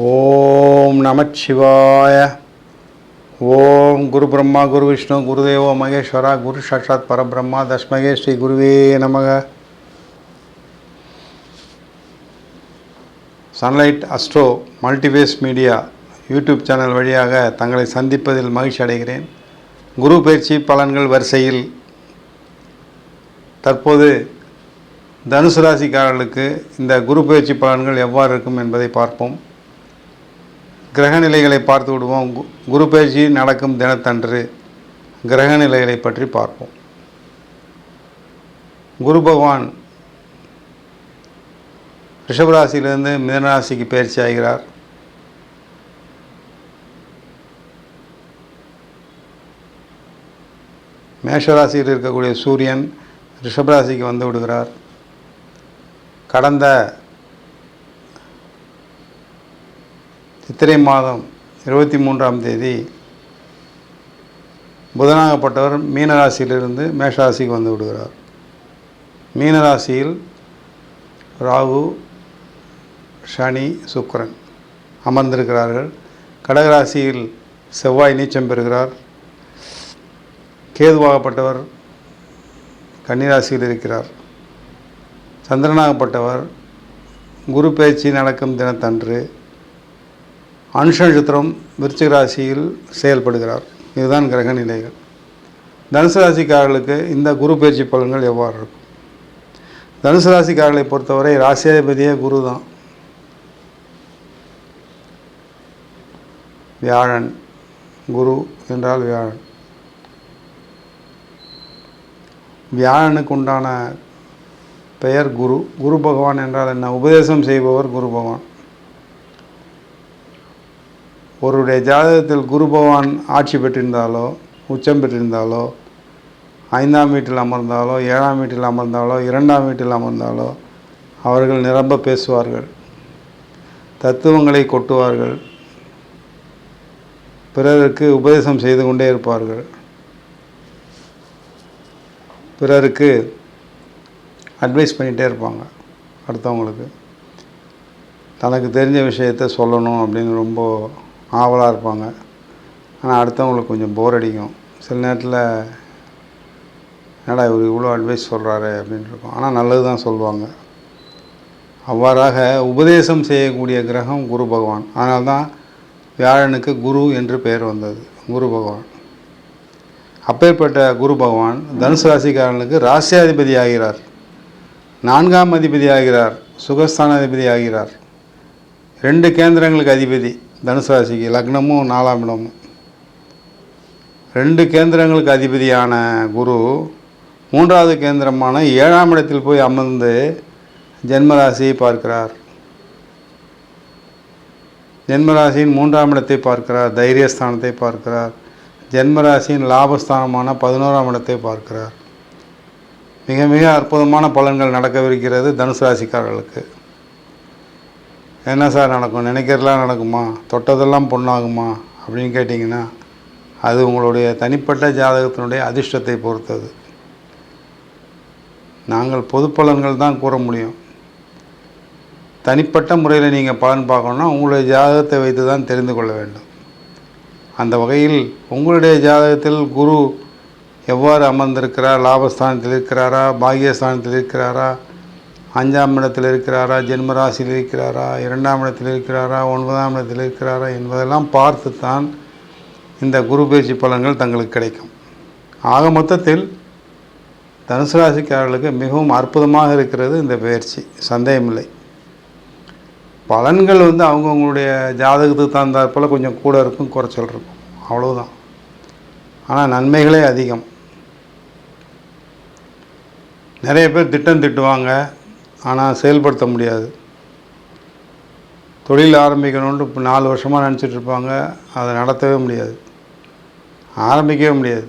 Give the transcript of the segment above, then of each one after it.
ஓம் நமச்சிவாய ஓம் குரு பிரம்மா குரு விஷ்ணு குருதேவோ மகேஸ்வரா குரு சாட்சாத் பரபிரம்மா தஸ்மகே ஸ்ரீ குருவே நமக. Sunlight astro multiways media YouTube channel வழியாக தங்களை சந்திப்பதில் மகிழ்ச்சி அடைகிறேன். குரு பயிற்சி பலன்கள் வரிசையில் தற்போது தனுசு ராசிக்காரர்களுக்கு இந்த குரு பயிற்சி பலன்கள் எவ்வாறு இருக்கும் என்பதை பார்ப்போம். கிரக நிலைகளை பார்த்து விடுவோம். கு- குரு பயிற்சி நடக்கும் தினத்தன்று கிரக நிலைகளை பற்றி பார்ப்போம். குரு பகவான் ரிஷபராசியிலிருந்து மிதனராசிக்கு பயிற்சி ஆகிறார். மேஷராசியில் இருக்கக்கூடிய சூரியன் ரிஷபராசிக்கு வந்து விடுகிறார். கடந்த சித்திரை மாதம் இருபத்தி மூன்றாம் தேதி புதனாகப்பட்டவர் மீனராசியிலிருந்து மேஷராசிக்கு வந்து விடுகிறார். மீனராசியில் ராகு சனி சுக்கரன் அமர்ந்திருக்கிறார்கள். கடகராசியில் செவ்வாய் நீச்சம் பெறுகிறார். கேதுவாகப்பட்டவர் கன்னிராசியில் இருக்கிறார். சந்திரனாகப்பட்டவர் குரு பயிற்சி நடக்கும் தினத்தன்று அனுஷ நட்சத்திரம் விருச்சிக ராசியில் செயல்படுகிறார். இதுதான் கிரக நிலைகள். தனுசு ராசிக்காரர்களுக்கு இந்த குரு பயிற்சி பலன்கள் எவ்வாறு இருக்கும்? தனுசு ராசிக்காரர்களை பொறுத்தவரை ராசியாதிபதியே குரு தான் வியாழன் குரு என்றால் வியாழன். வியாழனுக்கு உண்டான பெயர் குரு. குரு பகவான் என்றால் என்ன? உபதேசம் செய்பவர் குரு பகவான். ஒருவருடைய ஜாதகத்தில் குரு பகவான் ஆட்சி பெற்றிருந்தாலோ உச்சம் பெற்றிருந்தாலோ ஐந்தாம் வீட்டில் அமர்ந்தாலோ ஏழாம் வீட்டில் அமர்ந்தாலோ இரண்டாம் வீட்டில் அமர்ந்தாலோ அவர்கள் நிரம்ப பேசுவார்கள். தத்துவங்களை கொட்டுவார்கள். பிறருக்கு உபதேசம் செய்து கொண்டே இருப்பார்கள். பிறருக்கு அட்வைஸ் பண்ணிகிட்டே இருப்பாங்க அடுத்தவங்களுக்கு. தனக்கு தெரிஞ்ச விஷயத்த சொல்லணும் அப்படின்னு ரொம்ப ஆவலாக இருப்பாங்க. ஆனால் அடுத்தவங்களுக்கு கொஞ்சம் போர் அடிக்கும். சில நேரத்தில் என்னடா இவர் இவ்வளோ அட்வைஸ் சொல்கிறாரு அப்படின்னு இருக்கும். ஆனால் நல்லது தான் சொல்லுவாங்க. அவ்வாறாக உபதேசம் செய்யக்கூடிய கிரகம் குரு பகவான். அதனால தான் வியாழனுக்கு குரு என்று பெயர் வந்தது. குரு பகவான். அப்பேற்பட்ட குரு பகவான் தனுசு ராசிக்காரனுக்கு ராசியாதிபதி ஆகிறார். நான்காம் அதிபதி ஆகிறார். சுகஸ்தானாதிபதி ஆகிறார். ரெண்டு கேந்திரங்களுக்கு அதிபதி. தனுசு ராசிக்கு லக்னமும் நாலாம் இடமும். ரெண்டு கேந்திரங்களுக்கு அதிபதியான குரு மூன்றாவது கேந்திரமான ஏழாம் இடத்தில் போய் அமர்ந்து ஜென்மராசியை பார்க்கிறார். ஜென்மராசியின் மூன்றாம் இடத்தை பார்க்கிறார் தைரியஸ்தானத்தை பார்க்கிறார். ஜென்மராசியின் லாபஸ்தானமான பதினோராம் இடத்தை பார்க்கிறார். மிக மிக அற்புதமான பலன்கள் நடக்கவிருக்கிறது தனுசு ராசிக்காரர்களுக்கு. என்ன சார் நடக்கும்? நினைக்கிறதெல்லாம் நடக்குமா? தொட்டதெல்லாம் பொண்ணாகுமா? அப்படின்னு கேட்டிங்கன்னா அது உங்களுடைய தனிப்பட்ட ஜாதகத்தினுடைய அதிர்ஷ்டத்தை பொறுத்தது. நாங்கள் பொது பலன்கள் தான் கூற முடியும். தனிப்பட்ட முறையில் நீங்கள் பலன் பார்க்கணுன்னா உங்களுடைய ஜாதகத்தை வைத்து தான் தெரிந்து கொள்ள வேண்டும். அந்த வகையில் உங்களுடைய ஜாதகத்தில் குரு எவ்வாறு அமர்ந்திருக்கிறார்? லாபஸ்தானத்தில் இருக்கிறாரா? பாகியஸ்தானத்தில் இருக்கிறாரா? அஞ்சாம் இடத்தில் இருக்கிறாரா ஜென்மராசியில் இருக்கிறாரா இரண்டாம் இடத்தில் இருக்கிறாரா ஒன்பதாம் இடத்தில் இருக்கிறாரா என்பதெல்லாம் பார்த்து தான் இந்த குரு பயிற்சி பலன்கள் தங்களுக்கு கிடைக்கும். ஆக மொத்தத்தில் தனுசு ராசிக்காரர்களுக்கு மிகவும் அற்புதமாக இருக்கிறது இந்த பயிற்சி. சந்தேகமில்லை. பலன்கள் வந்து அவங்கவுங்களுடைய ஜாதகத்துக்கு தகுந்தாற்போல் கொஞ்சம் கூட இருக்கும் குறைச்சல் இருக்கும். அவ்வளோதான் ஆனால் நன்மைகளே அதிகம். நிறைய பேர் திட்டம் திட்டுவாங்க. ஆனால் செயல்படுத்த முடியாது. தொழில் ஆரம்பிக்கணும்னு இப்போ நாலு வருஷமாக நினச்சிட்டு இருப்பாங்க. அதை நடத்தவே முடியாது. ஆரம்பிக்கவே முடியாது.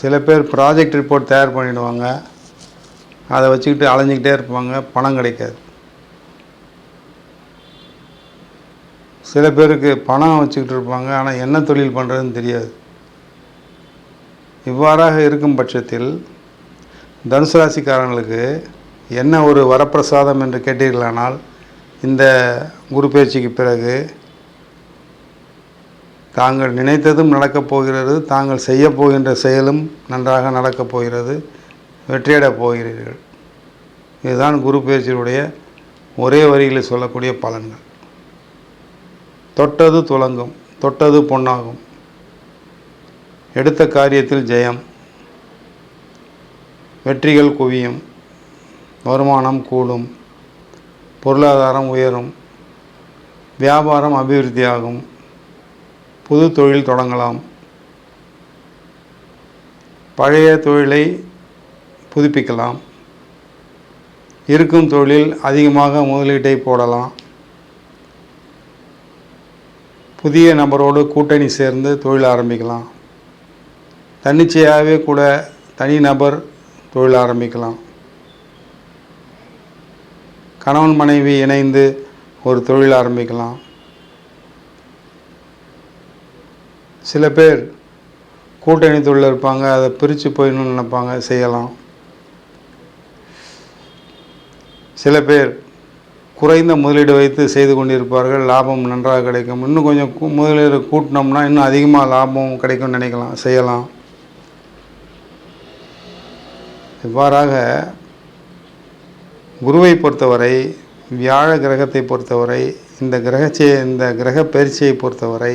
சில பேர் ப்ராஜெக்ட் ரிப்போர்ட் தயார் பண்ணிடுவாங்க. அதை வச்சுக்கிட்டு அலைஞ்சிக்கிட்டே இருப்பாங்க. பணம் கிடைக்காது. சில பேருக்கு பணம் வச்சுக்கிட்டு இருப்பாங்க. ஆனால் என்ன தொழில் பண்ணுறதுன்னு தெரியாது. இவ்வாறாக இருக்கும் பட்சத்தில் தனுசு ராசிக்காரங்களுக்கு என்ன ஒரு வரப்பிரசாதம் என்று கேட்டீர்களானால் இந்த குரு பயிற்சிக்கு பிறகு தாங்கள் நினைத்ததும் நடக்கப் போகிறது தாங்கள் செய்ய போகின்ற செயலும் நன்றாக நடக்கப் போகிறது வெற்றியடைப் போகிறீர்கள். இதுதான் குரு பயிற்சியினுடைய ஒரே வரியில் சொல்லக்கூடிய பலன்கள். தொட்டது துலங்கும் தொட்டது பொன்னாகும். எடுத்த காரியத்தில் ஜெயம் வெற்றிகள் குவியும் வருமானம் கூடும் பொருளாதாரம் உயரும் வியாபாரம் அபிவிருத்தியாகும் புது தொழில் தொடங்கலாம். பழைய தொழிலை புதுப்பிக்கலாம். இருக்கும் தொழில் அதிகமாக முதலீட்டை போடலாம். புதிய நபரோடு கூட்டணி சேர்ந்து தொழில் ஆரம்பிக்கலாம். தன்னிச்சையாகவே கூட தனிநபர் தொழில் ஆரம்பிக்கலாம். கணவன் மனைவி இணைந்து ஒரு தொழில் ஆரம்பிக்கலாம். சில பேர் கூட்டணி தொழில் இருப்பாங்க அதை பிரித்து போயிடணும்னு நினைப்பாங்க செய்யலாம். சில பேர் குறைந்த முதலீடு வைத்து செய்து கொண்டிருப்பார்கள் லாபம் நன்றாக கிடைக்கும். இன்னும் கொஞ்சம் முதலீடு கூட்டினோம்னா இன்னும் அதிகமாக லாபம் கிடைக்கும்னு நினைக்கலாம் செய்யலாம். இவ்வாறாக குருவை பொறுத்தவரை வியாழ கிரகத்தை பொறுத்தவரை இந்த கிரகச்சே இந்த கிரக பயிற்சியை பொறுத்தவரை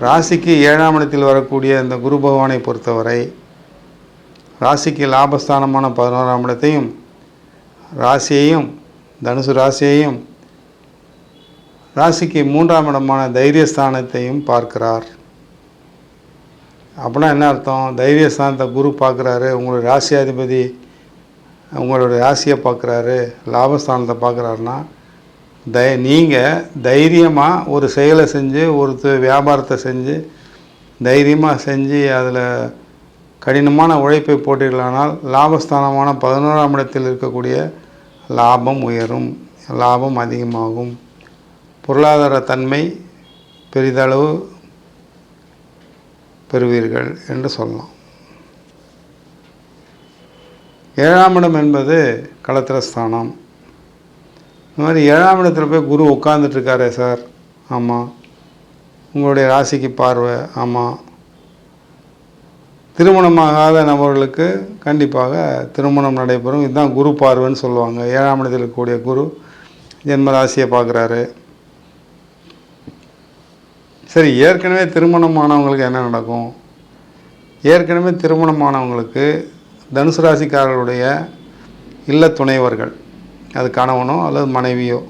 ராசிக்கு ஏழாம் இடத்தில் வரக்கூடிய இந்த குரு பகவானை பொறுத்தவரை ராசிக்கு லாபஸ்தானமான பதினோராம் இடத்தையும் ராசியையும் தனுசு ராசியையும் ராசிக்கு மூன்றாம் இடமான தைரியஸ்தானத்தையும் பார்க்கிறார். அப்படின்னா என்ன அர்த்தம்? தைரியஸ்தானத்தை குரு பார்க்குறாரு உங்களுடைய ராசியாதிபதி உங்களுடைய ராசியை பார்க்குறாரு லாபஸ்தானத்தை பார்க்குறாருன்னா தை நீங்கள் தைரியமாக ஒரு செயலை செஞ்சு ஒரு வியாபாரத்தை செஞ்சு தைரியமாக செஞ்சு அதில் கடினமான உழைப்பை போட்டீர்களானால் லாபஸ்தானமான பதினோராம் இடத்தில் இருக்கக்கூடிய லாபம் உயரும் லாபம் அதிகமாகும். பொருளாதார தன்மை பெரிதளவு பெறுவீர்கள் என்று சொல்லலாம். ஏழாம் இடம் என்பது களத்திரஸ்தானம். இந்த மாதிரி ஏழாம் இடத்துல போய் குரு உட்காந்துட்ருக்காரே சார். ஆமாம் உங்களுடைய ராசிக்கு பார்வை ஆமாம் திருமணமாகாத நபர்களுக்கு கண்டிப்பாக திருமணம் நடைபெறும். இதுதான் குரு பார்வைன்னு சொல்லுவாங்க. ஏழாம் இடத்தில் இருக்கக்கூடிய குரு ஜென்ம ராசியை பார்க்குறாரு. சரி ஏற்கனவே திருமணமானவங்களுக்கு என்ன நடக்கும்? ஏற்கனவே திருமணமானவங்களுக்கு தனுசு ராசிக்காரர்களுடைய இல்ல துணைவர்கள் அது கணவனோ அல்லது மனைவியோ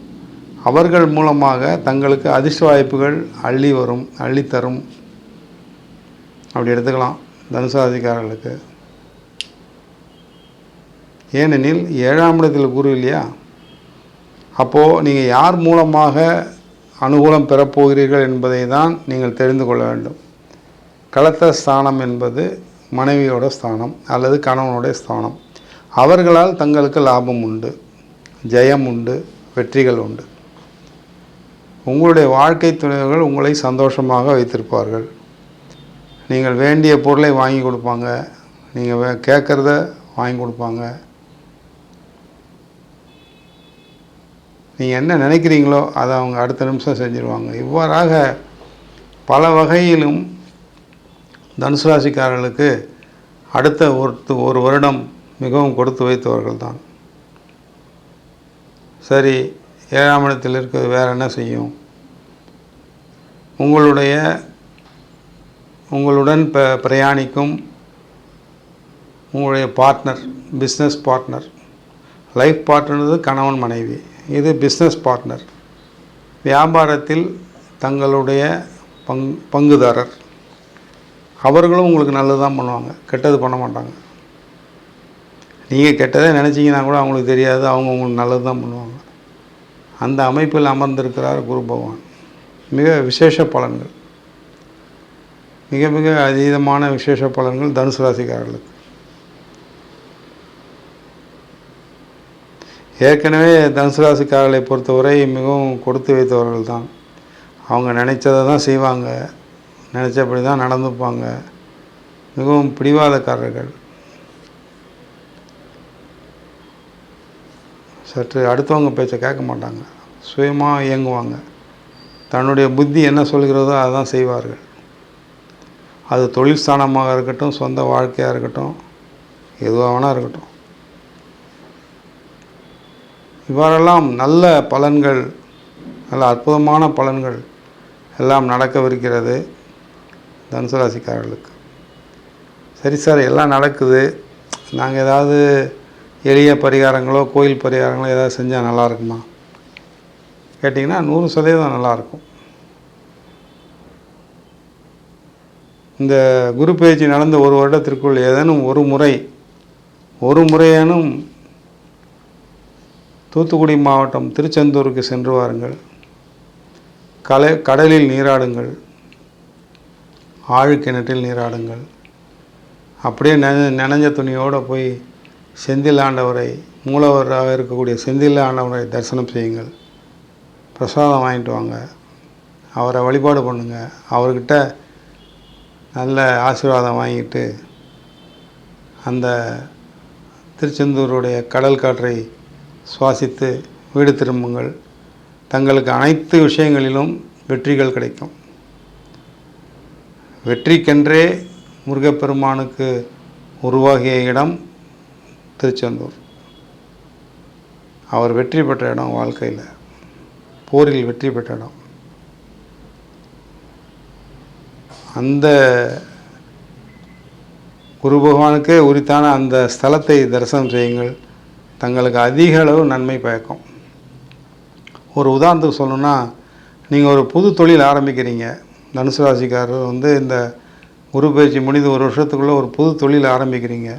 அவர்கள் மூலமாக தங்களுக்கு அதிர்ஷ்ட வாய்ப்புகள் அள்ளி வரும் அள்ளி தரும். அப்படி எடுத்துக்கலாம் தனுசு ராசிக்காரர்களுக்கு. ஏனெனில் ஏழாம் இடத்தில் குரு இல்லையா? அப்போது நீங்கள் யார் மூலமாக அனுகூலம் பெறப்போகிறீர்கள் என்பதை தான் நீங்கள் தெரிந்து கொள்ள வேண்டும். களத்த ஸ்தானம் என்பது மனைவியோட ஸ்தானம் அல்லது கணவனுடைய ஸ்தானம். அவர்களால் தங்களுக்கு லாபம் உண்டு ஜெயம் உண்டு வெற்றிகள் உண்டு. உங்களுடைய வாழ்க்கை துணைவர்கள் உங்களை சந்தோஷமாக வைத்திருப்பார்கள். நீங்கள் வேண்டிய பொருளை வாங்கி கொடுப்பாங்க நீங்கள் வே கேட்குறத வாங்கி கொடுப்பாங்க நீங்கள் என்ன நினைக்கிறீங்களோ அதை அவங்க அடுத்த நிமிஷம் செஞ்சுருவாங்க. இவ்வாறாக பல வகையிலும் தனுசு ராசிக்காரர்களுக்கு அடுத்த ஒரு ஒரு வருடம் மிகவும் கொடுத்து வைத்தவர்கள் தான். சரி ஏழாம் இடத்தில் இருக்கிறது வேறு என்ன செய்யும்? உங்களுடைய உங்களுடன் ப பிரயாணிக்கும் உங்களுடைய பார்ட்னர் பிஸ்னஸ் பார்ட்னர் லைஃப் பார்ட்னர்து கணவன் மனைவி. இது பிஸ்னஸ் பார்ட்னர் வியாபாரத்தில் தங்களுடைய பங் பங்குதாரர். அவர்களும் உங்களுக்கு நல்லது தான் பண்ணுவாங்க. கெட்டது பண்ண மாட்டாங்க. நீங்கள் கெட்டதை நினச்சிங்கன்னா கூட அவங்களுக்கு தெரியாது. அவங்க உங்களுக்கு நல்லது தான் பண்ணுவாங்க. அந்த அமைப்பில் அமர்ந்திருக்கிறார் குரு பகவான். மிக விசேஷ பலன்கள். மிக மிக அதீதமான விசேஷ பலன்கள் தனுசு ராசிக்காரர்களுக்கு. ஏற்கனவே தனுசு ராசிக்காரர்களை பொறுத்தவரை மிகவும் கொடுத்து வைத்தவர்கள் தான். அவங்க நினைச்சதை தான் செய்வாங்க. நினச்சபடி தான் நடந்துப்பாங்க. மிகவும் பிடிவாதக்காரர்கள். சற்று அடுத்தவங்க பேச்சை கேட்க மாட்டாங்க. சுயமாக இயங்குவாங்க. தன்னுடைய புத்தி என்ன சொல்கிறதோ அதுதான் செய்வார்கள். அது தொழில் ஸ்தானமாக இருக்கட்டும் சொந்த வாழ்க்கையாக இருக்கட்டும் எதுவாக வேணா இருக்கட்டும். இவ்வாறெல்லாம் நல்ல பலன்கள் நல்ல அற்புதமான பலன்கள் எல்லாம் நடக்கவிருக்கிறது தனுசு ராசிக்காரர்களுக்கு சரி சார் எல்லாம் நடக்குது. நாங்கள் ஏதாவது எளிய பரிகாரங்களோ கோயில் பரிகாரங்களோ ஏதாவது செஞ்சால் நல்லாயிருக்குமா கேட்டிங்கன்னா நூறு சதவீதம் நல்லாயிருக்கும் இந்த குரு பயிற்சி நடந்த ஒரு வருடத்திற்குள் ஏதேனும் ஒரு முறை ஒரு முறையேனும் தூத்துக்குடி மாவட்டம் திருச்செந்தூருக்கு சென்று வாருங்கள். கலை கடலில் நீராடுங்கள். ஆழ்கிணற்றில் நீராடுங்கள். அப்படியே நென நனைஞ்ச துணியோடு போய் செந்தில் ஆண்டவரை மூலவராக இருக்கக்கூடிய செந்தில் ஆண்டவரை தரிசனம் செய்யுங்கள். பிரசாதம் வாங்கிட்டு வாங்க. அவரை வழிபாடு பண்ணுங்கள் அவர்கிட்ட நல்ல ஆசீர்வாதம் வாங்கிட்டு அந்த திருச்செந்தூருடைய கடல் காற்றை சுவாசித்து வீடு திரும்புங்கள். தங்களுக்கு அனைத்து விஷயங்களிலும் வெற்றிகள் கிடைக்கும். வெற்றிக்கென்றே முருகப்பெருமானுக்கு உருவாகிய இடம் திருச்செந்தூர். அவர் வெற்றி பெற்ற இடம் வாழ்க்கையில். போரில் வெற்றி பெற்ற இடம். அந்த குரு பகவானுக்கே உரித்தான அந்த ஸ்தலத்தை தரிசனம் செய்யுங்கள். தங்களுக்கு அதிக அளவு நன்மை பயக்கும். ஒரு உதாரணத்துக்கு சொல்லணும்னா நீங்கள் ஒரு புது தொழில் ஆரம்பிக்கிறீங்க. தனுசு ராசிக்காரர் வந்து இந்த குரு பயிற்சி முடிந்து ஒரு வருஷத்துக்குள்ளே ஒரு புது தொழில் ஆரம்பிக்கிறீங்க.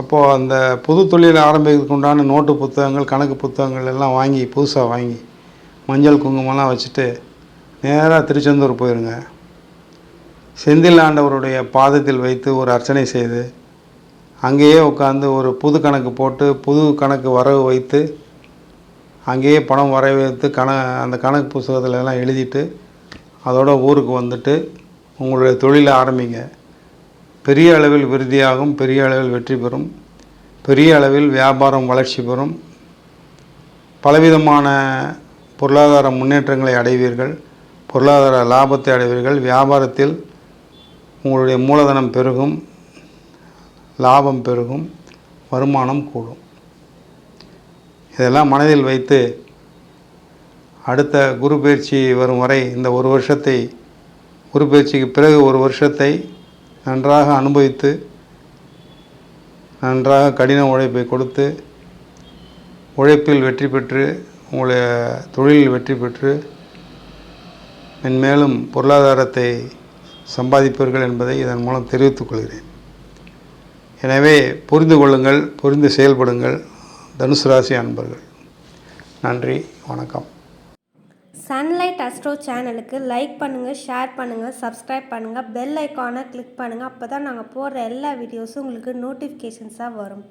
அப்போது அந்த புது தொழில் ஆரம்பிக்கிறதுக்கு உண்டான நோட்டு புத்தகங்கள் கணக்கு புத்தகங்கள் எல்லாம் வாங்கி புதுசாக வாங்கி மஞ்சள் குங்குமம்லாம் வச்சுட்டு நேராக திருச்செந்தூர் போயிருங்க. செந்தில் ஆண்டவருடைய பாதத்தில் வைத்து ஒரு அர்ச்சனை செய்து அங்கேயே உட்காந்து ஒரு புது கணக்கு போட்டு புது கணக்கு வரவு வைத்து அங்கேயே பணம் வர வைத்து கண அந்த கணக்கு புத்தகத்துல எல்லாம் எழுதிட்டு அதோட ஊருக்கு வந்துட்டு உங்களுடைய தொழிலை ஆரம்பிங்க. பெரிய அளவில் விருதியாகும் பெரிய அளவில் வெற்றி பெறும். பெரிய அளவில் வியாபாரம் வளர்ச்சி பெறும். பலவிதமான பொருளாதார முன்னேற்றங்களை அடைவீர்கள். பொருளாதார லாபத்தை அடைவீர்கள். வியாபாரத்தில் உங்களுடைய மூலதனம் பெருகும். லாபம் பெருகும் வருமானம் கூடும். இதெல்லாம் மனதில் வைத்து அடுத்த குரு பயிற்சி வரும் வரை இந்த ஒரு வருஷத்தை குரு பயிற்சிக்கு பிறகு ஒரு வருஷத்தை நன்றாக அனுபவித்து நன்றாக கடின உழைப்பை கொடுத்து உழைப்பில் வெற்றி பெற்று உங்களுடைய தொழிலில் வெற்றி பெற்று மென்மேலும் பொருளாதாரத்தை சம்பாதிப்பீர்கள் என்பதை இதன் மூலம் தெரிவித்துக் கொள்கிறேன். எனவே புரிந்து கொள்ளுங்கள் புரிந்து செயல்படுங்கள். தனுசு ராசி அன்பர்கள் நன்றி வணக்கம். சன்லைட் அஸ்ட்ரோ சேனலுக்கு லைக் பண்ணுங்கள் ஷேர் பண்ணுங்கள் சப்ஸ்கிரைப் பண்ணுங்கள் பெல் ஐக்கானை கிளிக் பண்ணுங்கள் அப்போ தான் நாங்கள் போடுற எல்லா வீடியோஸும் உங்களுக்கு நோட்டிஃபிகேஷன்ஸாக வரும்.